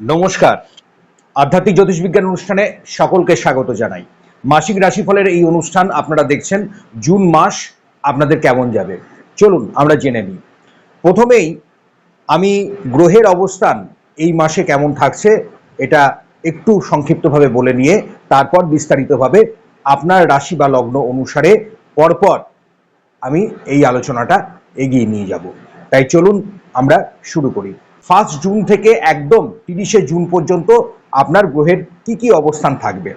নমস্কার। আধ্যাত্মিক জ্যোতিষবিজ্ঞান অনুষ্ঠানে সকলকে স্বাগত জানাই। মাসিক রাশিফলের এই অনুষ্ঠান আপনারা দেখছেন জুন মাস, আপনাদের কেমন যাবে? চলুন আমরা জেনে নিই। প্রথমেই আমি গ্রহের অবস্থান এই মাসে কেমন থাকছে এটা একটু সংক্ষিপ্তভাবে বলে নিয়ে তারপর বিস্তারিতভাবে আপনার রাশি বা লগ্ন অনুসারে পরপর আমি এই আলোচনাটা এগিয়ে নিয়ে যাব। তাই চলুন আমরা শুরু করি। ফার্স্ট জুন থেকে একদম তিরিশে জুন পর্যন্ত আপনার গ্রহের কি কি অবস্থান থাকবে।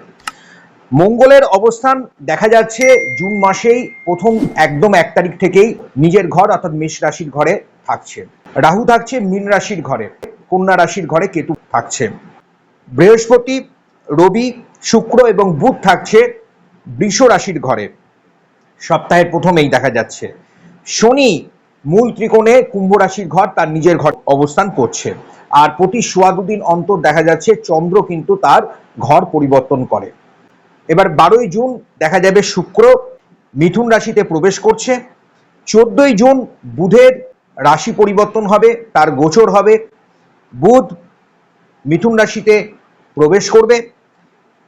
মঙ্গলের অবস্থান দেখা যাচ্ছে জুন মাসেই প্রথম একদম এক তারিখ থেকেই নিজের ঘর অর্থাৎ মেষ রাশির ঘরে থাকছে। রাহু থাকছে মীন রাশির ঘরে, কন্যা রাশির ঘরে কেতু থাকছে। বৃহস্পতি, রবি, শুক্র এবং বুধ থাকছে বৃষ রাশির ঘরে। সপ্তাহের প্রথমেই দেখা যাচ্ছে। শনি মূল ত্রিকোণে কুম্ভ রাশির ঘর তার নিজের ঘর অবস্থান করছে। আর প্রতি সোয়া দুদিন অন্তর দেখা যাচ্ছে চন্দ্র কিন্তু তার ঘর পরিবর্তন করে। এবার বারোই জুন দেখা যাবে শুক্র, মিথুন রাশিতে প্রবেশ করছে। চোদ্দই জুন বুধের রাশি পরিবর্তন হবে, তার গোচর হবে। বুধ মিথুন রাশিতে প্রবেশ করবে।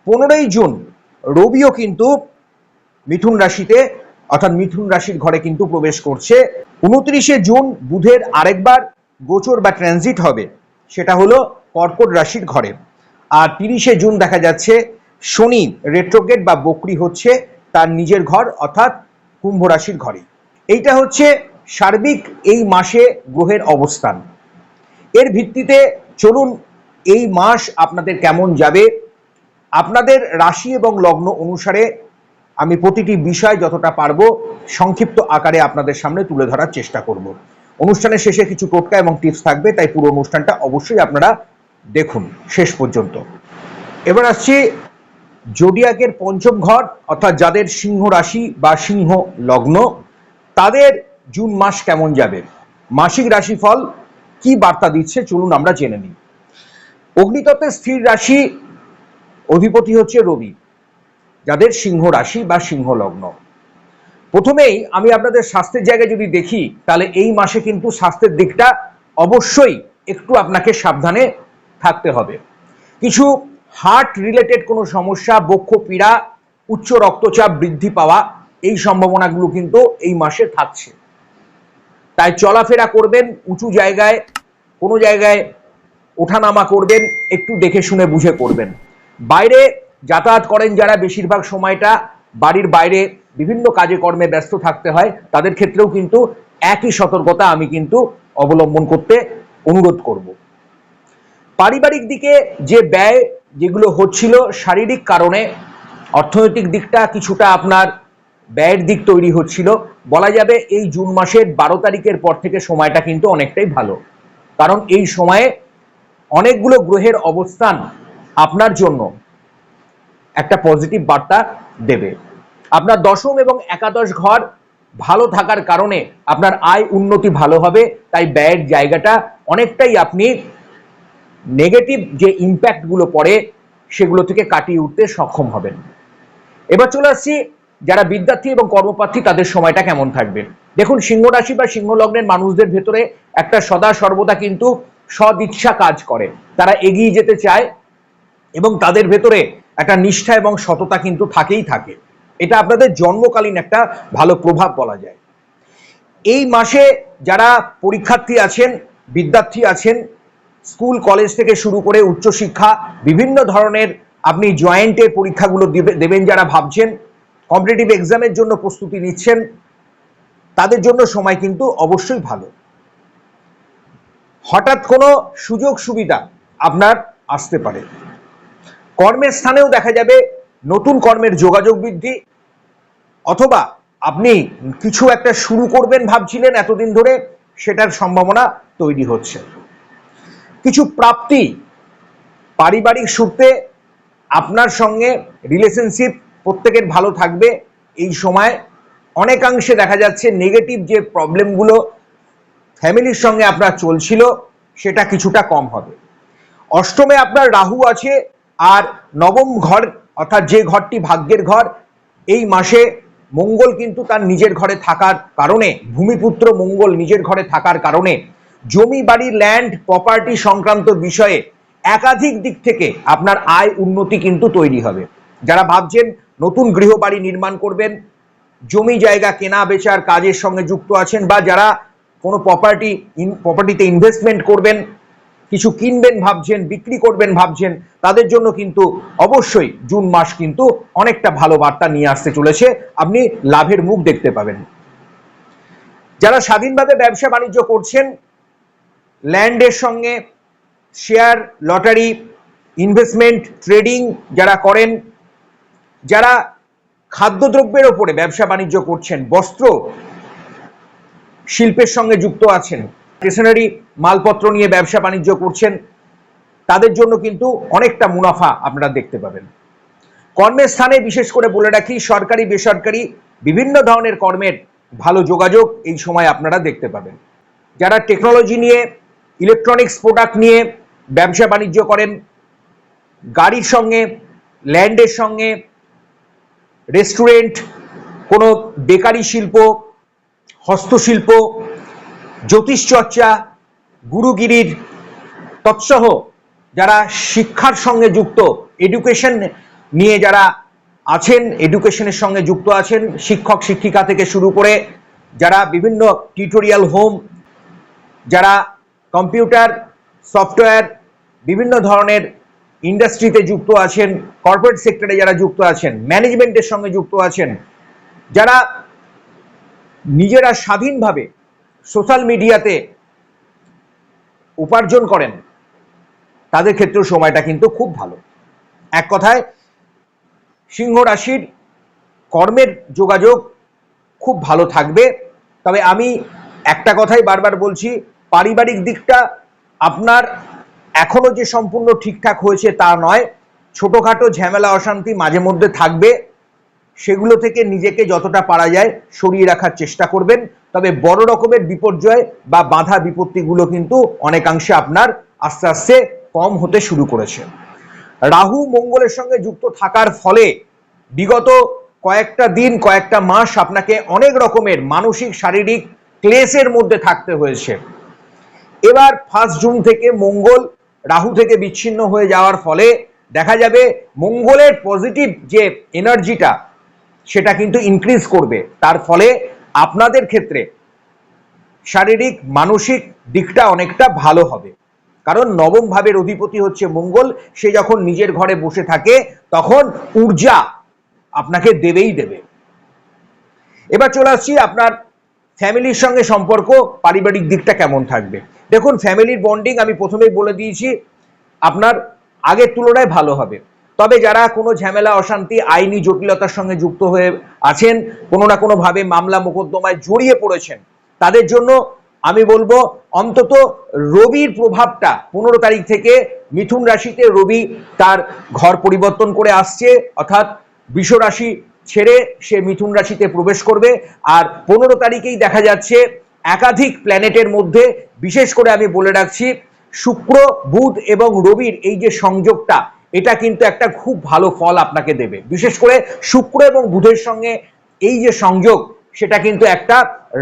পনেরোই জুন রবিও কিন্তু মিথুন রাশিতে, অর্থাৎ মিথুন রাশির ঘরে কিন্তু প্রবেশ করছে। উনত্রিশে জুন বুধের আরেকবার গোচর বা ট্রানজিট হবে, সেটা হলো কর্কট রাশির ঘরে। আর তিরিশে জুন দেখা যাচ্ছে, শনি রেট্রোগেট বা বকরি হচ্ছে তার নিজের ঘর, অর্থাৎ কুম্ভ রাশির ঘরে। এইটা হচ্ছে সার্বিক এই মাসে গ্রহের অবস্থান। এর ভিত্তিতে চলুন এই মাস আপনাদের কেমন যাবে। আপনাদের রাশি এবং লগ্ন অনুসারে আমি প্রতিটি বিষয় যতটা পারব সংক্ষিপ্ত আকারে আপনাদের সামনে তুলে ধরার চেষ্টা করব। অনুষ্ঠানের শেষে কিছু টোটকা এবং টিপস থাকবে, তাই পুরো অনুষ্ঠানটা অবশ্যই আপনারা দেখুন, শেষ পর্যন্ত। এবার আসছি জোডিয়াকের পঞ্চম ঘর, অর্থাৎ যাদের সিংহ রাশি বা সিংহ লগ্ন, তাদের জুন মাস কেমন যাবে? মাসিক রাশিফল কি বার্তা দিচ্ছে? চলুন আমরা জেনে নিই। অগ্নিতত্ত্বের স্থির রাশি, অধিপতি হচ্ছে রবি। যাদের সিংহ রাশি বা সিংহ লগ্ন। প্রথমেই আমি আপনাদের স্বাস্থ্যের জায়গায় যদি দেখি, তাহলে এই মাসে কিন্তু স্বাস্থ্যের দিকটা অবশ্যই একটু আপনাকে সাবধানে থাকতে হবে। কিছু হার্ট রিলেটেড কোনো সমস্যা বক্ষ পীড়া উচ্চ রক্তচাপ বৃদ্ধি পাওয়া, এই সম্ভাবনাগুলো কিন্তু এই মাসে থাকছে। তাই চলাফেরা করবেন, উঁচু জায়গায়, কোনো জায়গায় ওঠানামা করবেন, একটু দেখে শুনে বুঝে করবেন। বাইরে যাতায়াত করেন যারা বেশিরভাগ সময়টা বাড়ির বাইরে বিভিন্ন কাজে কর্মে ব্যস্ত থাকতে হয়, তাদের ক্ষেত্রেও কিন্তু একই সতর্কতা আমি কিন্তু অবলম্বন করতে অনুরোধ করব। পারিবারিক দিকে যে ব্যয় যেগুলো হচ্ছিল শারীরিক কারণে, অর্থনৈতিক দিকটা কিছুটা আপনার ব্যয়ের দিক তৈরি হচ্ছিল। বলা যাবে এই জুন মাসের বারো তারিখের পর থেকে সময়টা কিন্তু অনেকটাই ভালো। কারণ এই সময়ে অনেকগুলো গ্রহের অবস্থান আপনার জন্য। একটা পজিটিভ বার্তা দেবে। আপনার দশম এবং একাদশ ঘর ভালো থাকার কারণে আপনার আয় উন্নতি ভালো হবে, তাই ব্যয়ের জায়গাটা অনেকটাই আপনি নেগেটিভ যে ইম্প্যাক্টগুলো পড়ে, সেগুলো থেকে কাটিয়ে উঠতে সক্ষম হবেন। এবার চলে আসছি যারা বিদ্যার্থী এবং কর্মপ্রার্থী, তাদের সময়টা কেমন থাকবে? দেখুন, সিংহ রাশি বা সিংহ লগ্নের মানুষদের ভেতরে একটা সদা সর্বদা কিন্তু সদিচ্ছা কাজ করে। তারা এগিয়ে যেতে চায় এবং তাদের ভেতরে একটা নিষ্ঠা এবং সততা কিন্তু থাকেই থাকে। এটা আপনাদের জন্মকালীন একটা ভালো প্রভাব বলা যায়। এই মাসে যারা পরীক্ষার্থী আছেন, বিদ্যার্থী আছেন, স্কুল, কলেজ থেকে শুরু করে উচ্চশিক্ষা, বিভিন্ন ধরনের আপনি জয়েন্টের পরীক্ষাগুলো দেবেন যারা ভাবছেন, কম্পিটিটিভ এক্সামের জন্য প্রস্তুতি নিচ্ছেন, তাদের জন্য সময় কিন্তু অবশ্যই ভালো। হঠাৎ কোনো সুযোগ সুবিধা আপনার আসতে পারে। কর্মের স্থানেও দেখা যাবে নতুন কর্মের যোগাযোগ বৃদ্ধি। অথবা আপনি কিছু একটা শুরু করবেন ভাবছিলেন এতদিন ধরে, সেটার সম্ভাবনা তৈরি হচ্ছে। কিছু প্রাপ্তি পারিবারিক সূত্রে আপনার সঙ্গে রিলেশনশিপ প্রত্যেকের ভালো থাকবে। এই সময় অনেকাংশে দেখা যাচ্ছে নেগেটিভ যে প্রবলেমগুলো ফ্যামিলির সঙ্গে আপনার চলছিল, সেটা কিছুটা কম হবে। অষ্টমে আপনার রাহু আছে আর নবম ঘর, অর্থাৎ যে ঘরটি ভাগ্যের ঘর, এই মাসে মঙ্গল কিন্তু তার নিজের ঘরে থাকার কারণে, ভূমিপুত্র মঙ্গল নিজের ঘরে থাকার কারণে, জমি, বাড়ি ল্যান্ড প্রপার্টি সংক্রান্ত বিষয়ে একাধিক দিক থেকে আপনার আয় উন্নতি কিন্তু তৈরি হবে। যারা ভাবছেন নতুন গৃহবাড়ি নির্মাণ করবেন, জমি জায়গা কেনা, বেচার কাজের সঙ্গে যুক্ত আছেন বা যারা কোনো প্রপার্টি প্রপার্টিতে ইনভেস্টমেন্ট করবেন কিছু কিনবেন ভাবছেন, বিক্রি করবেন ভাবছেন, তাদের জন্য কিন্তু অবশ্যই জুন মাস কিন্তু অনেকটা ভালো বার্তা নিয়ে আসতে চলেছে। আপনি লাভের মুখ দেখতে পাবেন। যারা স্বাধীনভাবে ব্যবসা বাণিজ্য করছেন, ল্যান্ডের সঙ্গে শেয়ার, লটারি, ইনভেস্টমেন্ট, ট্রেডিং যারা করেন, যারা খাদ্যদ্রব্যের ওপরে ব্যবসা বাণিজ্য করছেন, বস্ত্র শিল্পের সঙ্গে যুক্ত আছেন স্টেশনারি মালপত্র নিয়ে ব্যবসা বাণিজ্য করছেন, তাদের জন্য কিন্তু অনেকটা মুনাফা আপনারা দেখতে পাবেন। কর্মের স্থানে বিশেষ করে বলে রাখি, সরকারি, বেসরকারি বিভিন্ন ধরনের কর্মের ভালো যোগাযোগ এই সময় আপনারা দেখতে পাবেন। যারা টেকনোলজি নিয়ে ইলেকট্রনিক্স প্রোডাক্ট নিয়ে ব্যবসা বাণিজ্য করেন, গাড়ির সঙ্গে, ল্যান্ডের সঙ্গে রেস্টুরেন্ট কোনো বেকারি শিল্প, হস্তশিল্প, জ্যোতিষচর্চা গুরুগিরির তৎসহ যারা শিক্ষার সঙ্গে যুক্ত এডুকেশন নিয়ে যারা আছেন এডুকেশনের সঙ্গে যুক্ত আছেন, শিক্ষক, শিক্ষিকা থেকে শুরু করে যারা বিভিন্ন টিউটোরিয়াল হোম যারা কম্পিউটার সফটওয়্যার বিভিন্ন ধরনের ইন্ডাস্ট্রিতে যুক্ত আছেন কর্পোরেট সেক্টরে যারা যুক্ত আছেন ম্যানেজমেন্টের সঙ্গে যুক্ত আছেন, যারা নিজেরা স্বাধীনভাবে সোশ্যাল মিডিয়াতে উপার্জন করেন, তাদের ক্ষেত্রেও সময়টা কিন্তু খুব ভালো। এক কথায়, সিংহ রাশির কর্মের যোগাযোগ খুব ভালো থাকবে। তবে আমি একটা কথাই বারবার বলছি, পারিবারিক দিকটা আপনার এখনও যে সম্পূর্ণ ঠিকঠাক হয়েছে তা নয়, ছোটোখাটো ঝামেলা, অশান্তি মাঝে মধ্যে থাকবে। সেগুলো থেকে নিজেকে যতটা পারা যায় সরিয়ে রাখার চেষ্টা করবেন। তবে বড় রকমের বিপর্যয় বা বাধা বিপত্তিগুলো কিন্তু অনেকাংশে আপনার আস্তে আস্তে কম হতে শুরু করেছে। রাহু মঙ্গলের সঙ্গে যুক্ত থাকার ফলে বিগত কয়েকটা দিন, কয়েকটা মাস আপনাকে অনেক রকমের মানসিক, শারীরিক ক্লেশের মধ্যে থাকতে হয়েছে। এবার ফার্স্ট জুন থেকে মঙ্গল রাহু থেকে বিচ্ছিন্ন হয়ে যাওয়ার ফলে দেখা যাবে মঙ্গলের পজিটিভ যে এনার্জিটা সেটা কিন্তু ইনক্রিজ করবে। তার ফলে আপনাদের ক্ষেত্রে শারীরিক, মানসিক দিকটা অনেকটা ভালো হবে। কারণ নবম ভাবের অধিপতি হচ্ছে মঙ্গল, সে যখন নিজের ঘরে বসে থাকে, তখন ঊর্জা আপনাকে দেবেই দেবে। এবার চলে আসছি আপনার ফ্যামিলির সঙ্গে সম্পর্ক, পারিবারিক দিকটা কেমন থাকবে? দেখুন, ফ্যামিলির বন্ডিং আমি প্রথমেই বলে দিয়েছি, আপনার আগের তুলনায় ভালো হবে। তবে যারা কোনো ঝামেলা, অশান্তি, আইনি জটিলতার সঙ্গে যুক্ত হয়ে আছেন, কোনো না কোনোভাবে মামলা মোকদ্দমায় জড়িয়ে পড়েছেন, তাদের জন্য আমি বলব অন্তত রবির প্রভাবটা পনেরো তারিখ থেকে মিথুন রাশিতে রবি তার ঘর পরিবর্তন করে আসছে, অর্থাৎ বৃষ রাশি ছেড়ে সে মিথুন রাশিতে প্রবেশ করবে। আর পনেরো তারিখেই দেখা যাচ্ছে একাধিক প্ল্যানেটের মধ্যে, বিশেষ করে আমি বলে রাখছি, শুক্র, বুধ এবং রবির এই যে সংযোগটা এটা কিন্তু একটা খুব ভালো ফল আপনাকে দেবে। বিশেষ করে শুক্র এবং বুধের সঙ্গে এই যে সংযোগ, সেটা কিন্তু একটা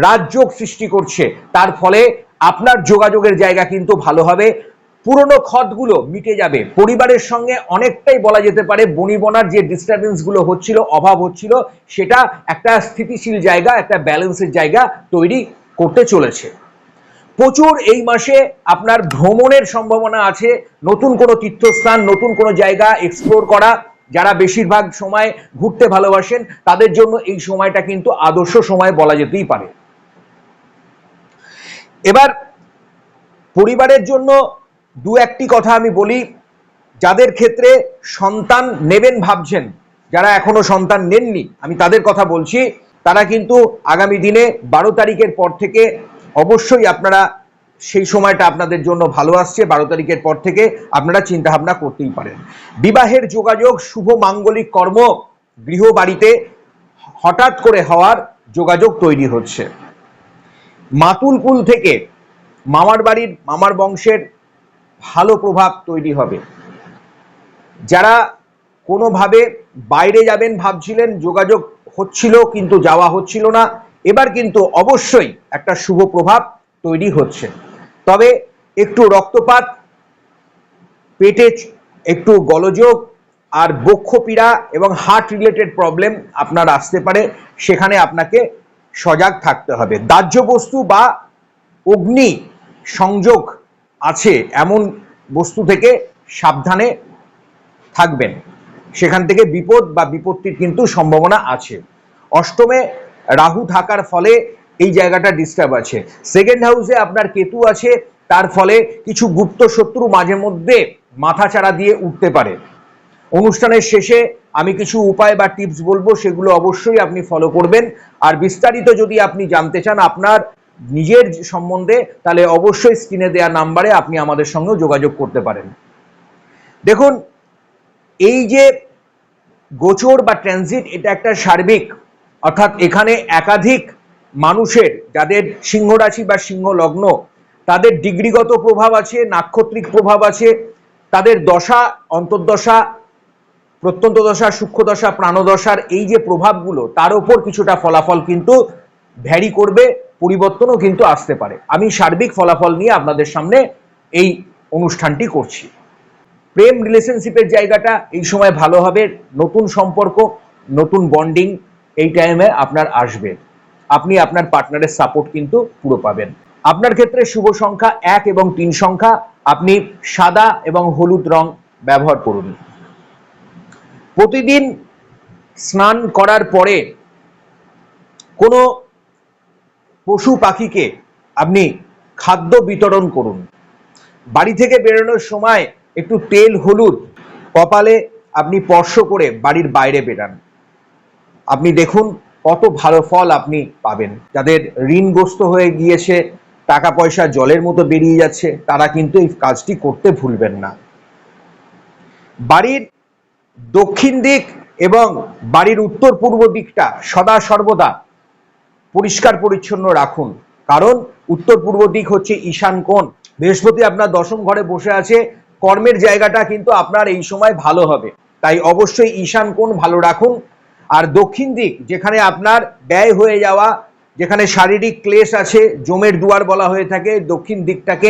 রাজযোগ সৃষ্টি করছে। তার ফলে আপনার যোগাযোগের জায়গা কিন্তু ভালো হবে। পুরনো ক্ষতগুলো মিটে যাবে। পরিবারের সঙ্গে অনেকটাই বলা যেতে পারে বনিবনার যে ডিস্টারবেন্সগুলো হচ্ছিল, অভাব হচ্ছিল, সেটা একটা স্থিতিশীল জায়গা, একটা ব্যালেন্সের জায়গা তৈরি করতে চলেছে। প্রচুর এই মাসে আপনার ভ্রমণের সম্ভাবনা আছে। নতুন কোনো তীর্থস্থান, নতুন কোনো জায়গা এক্সপ্লোর করা। যারা বেশিরভাগ সময় ঘুরতে ভালোবাসেন, তাদের জন্য এই সময়টা কিন্তু আদর্শ সময় বলা যেতেই পারে। এবার পরিবারের জন্য দু একটি কথা আমি বলি। যাদের ক্ষেত্রে সন্তান নেবেন ভাবছেন, যারা এখনও সন্তান নেননি, আমি তাদের কথা বলছি। তারা কিন্তু আগামী দিনে বারো তারিখের পর থেকে অবশ্যই আপনারা সেই সময়টা আপনাদের জন্য ভালো আসছে, বারো তারিখের পর থেকে আপনারা চিন্তা ভাবনা করতেই পারেন। বিবাহের যোগাযোগ, শুভ মাঙ্গলিক কর্ম, গৃহ বাড়িতে হঠাৎ করে হওয়ার যোগাযোগ তৈরি হচ্ছে। মাতুলপুল থেকে মামার বাড়ির, মামার বংশের ভালো প্রভাব তৈরি হবে। যারা কোনোভাবে বাইরে যাবেন ভাবছিলেন, যোগাযোগ হচ্ছিল কিন্তু যাওয়া হচ্ছিল না এবার কিন্তু অবশ্যই একটা শুভ প্রভাব তৈরি হচ্ছে। তবে একটু রক্তপাত পেটে একটু গলযোগ আর বক্ষপীড়া এবং হার্ট রিলেটেড প্রবলেম আপনার আসতে পারে, সেখানে আপনাকে সজাগ থাকতে হবে। দাহ্য বস্তু বা অগ্নি সংযোগ আছে এমন বস্তু থেকে সাবধানে থাকবেন। সেখান থেকে বিপদ বা বিপত্তির কিন্তু সম্ভাবনা আছে। অষ্টমে রাহু থাকার ফলে এই জায়গাটা ডিস্টার্ব আছে। সেকেন্ড হাউসে আপনার কেতু আছে, তার ফলে কিছু গুপ্ত শত্রু মাঝে মধ্যে মাথাচাড়া দিয়ে উঠতে পারে। অনুষ্ঠানের শেষে আমি কিছু উপায় বা টিপস বলব, সেগুলো অবশ্যই আপনি ফলো করবেন। আর বিস্তারিত যদি আপনি জানতে চান আপনার নিজের সম্বন্ধে, তাহলে অবশ্যই স্ক্রিনে দেওয়া নাম্বারে আপনি আমাদের সঙ্গেও যোগাযোগ করতে পারেন। দেখুন, এই যে গোচর বা ট্রানজিট এটা একটা সার্বিক অর্থাৎ এখানে একাধিক মানুষের, যাদের সিংহ রাশি বা সিংহ লগ্ন তাদের ডিগ্রিগত প্রভাব আছে, নাক্ষত্রিক প্রভাব আছে, তাদের দশা, অন্তর্দশা, প্রত্যন্ত দশা, সূক্ষ্ম দশা, প্রাণদশার এই যে প্রভাবগুলো, তার উপর কিছুটা ফলাফল কিন্তু ভ্যারি করবে, পরিবর্তনও কিন্তু আসতে পারে। আমি সার্বিক ফলাফল নিয়ে আপনাদের সামনে এই অনুষ্ঠানটি করছি। প্রেম রিলেশনশিপের জায়গাটা এই সময় ভালো হবে, নতুন সম্পর্ক, নতুন বন্ডিং এই টাইমে আপনার আসবে। আপনি আপনার পার্টনারের সাপোর্ট কিন্তু পুরো পাবেন। আপনার ক্ষেত্রে শুভ সংখ্যা এক এবং তিন সংখ্যা, আপনি সাদা এবং হলুদ রং ব্যবহার করুন। প্রতিদিন স্নান করার পরে কোনো পশু পাখিকে আপনি খাদ্য বিতরণ করুন। বাড়ি থেকে বেরোনোর সময় একটু তেল, হলুদ, কপালে আপনি স্পর্শ করে বাড়ির বাইরে বেরান। আপনি দেখুন কত ভালো ফল আপনি পাবেন। যাদের ঋণগ্রস্ত হয়ে গিয়েছে টাকা পয়সা জলের মতো বেরিয়ে যাচ্ছে, তারা কিন্তু এই কাজটি করতে ভুলবেন না। বাড়ির দক্ষিণ দিক এবং বাড়ির উত্তর পূর্ব দিকটা সদা সর্বদা পরিষ্কার পরিচ্ছন্ন রাখুন। কারণ উত্তর পূর্ব দিক হচ্ছে ঈশান কোণ। বৃহস্পতি আপনার দশম ঘরে বসে আছে, কর্মের জায়গাটা কিন্তু আপনার এই সময় ভালো হবে। তাই অবশ্যই ঈশান কোণ ভালো রাখুন। আর দক্ষিণ দিক, যেখানে আপনার ব্যয় হয়ে যাওয়া, যেখানে শারীরিক ক্লেশ আছে, জমের দুয়ার বলা হয়ে থাকে, দক্ষিণ দিকটাকে,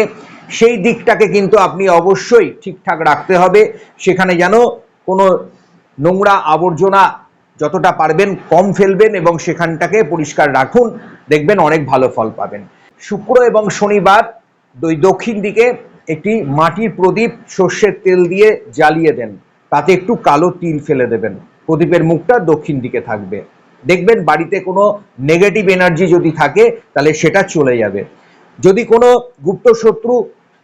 সেই দিকটাকে কিন্তু আপনি অবশ্যই ঠিকঠাক রাখতে হবে। সেখানে যেন কোনো নোংরা আবর্জনা যতটা পারবেন কম ফেলবেন এবং সেখানটাকে পরিষ্কার রাখুন। দেখবেন অনেক ভালো ফল পাবেন। শুক্র এবং শনিবার ওই দক্ষিণ দিকে একটি মাটির প্রদীপ সর্ষের তেল দিয়ে জ্বালিয়ে দেন। তাতে একটু কালো তিল ফেলে দেবেন। প্রদীপের মুখটা দক্ষিণ দিকে থাকবে। দেখবেন বাড়িতে কোনো নেগেটিভ এনার্জি যদি থাকে, তাহলে সেটা চলে যাবে। যদি কোনো গুপ্ত শত্রু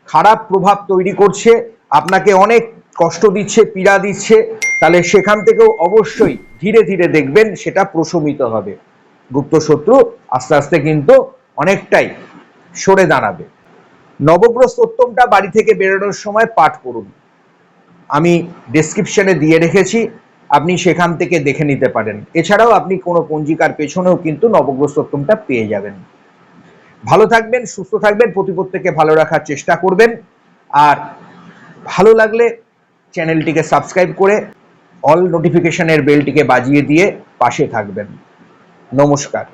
খারাপ প্রভাব তৈরি করছে, আপনাকে অনেক কষ্ট দিচ্ছে, পীড়া দিচ্ছে, তাহলে সেখান থেকেও অবশ্যই ধীরে ধীরে দেখবেন সেটা প্রশমিত হবে। গুপ্ত শত্রু আস্তে আস্তে কিন্তু অনেকটাই সরে দাঁড়াবে। নবগ্রহ স্তোত্তমটা বাড়ি থেকে বেরোনোর সময় পাঠ করুন। আমি ডেসক্রিপশনে দিয়ে রেখেছি। আপনি সেখান থেকে দেখে নিতে পারেন। এছাড়াও আপনি কোনো পঞ্জিকার পেছনেও কিন্তু নবগ্রহ স্তোত্তমটা পেয়ে যাবেন। ভালো থাকবেন, সুস্থ থাকবেন প্রতি প্রত্যেককে ভালো রাখার চেষ্টা করবেন। আর ভালো লাগলে চ্যানেলটিকে সাবস্ক্রাইব করে অল নোটিফিকেশনের বেলটিকে বাজিয়ে দিয়ে পাশে থাকবেন। নমস্কার।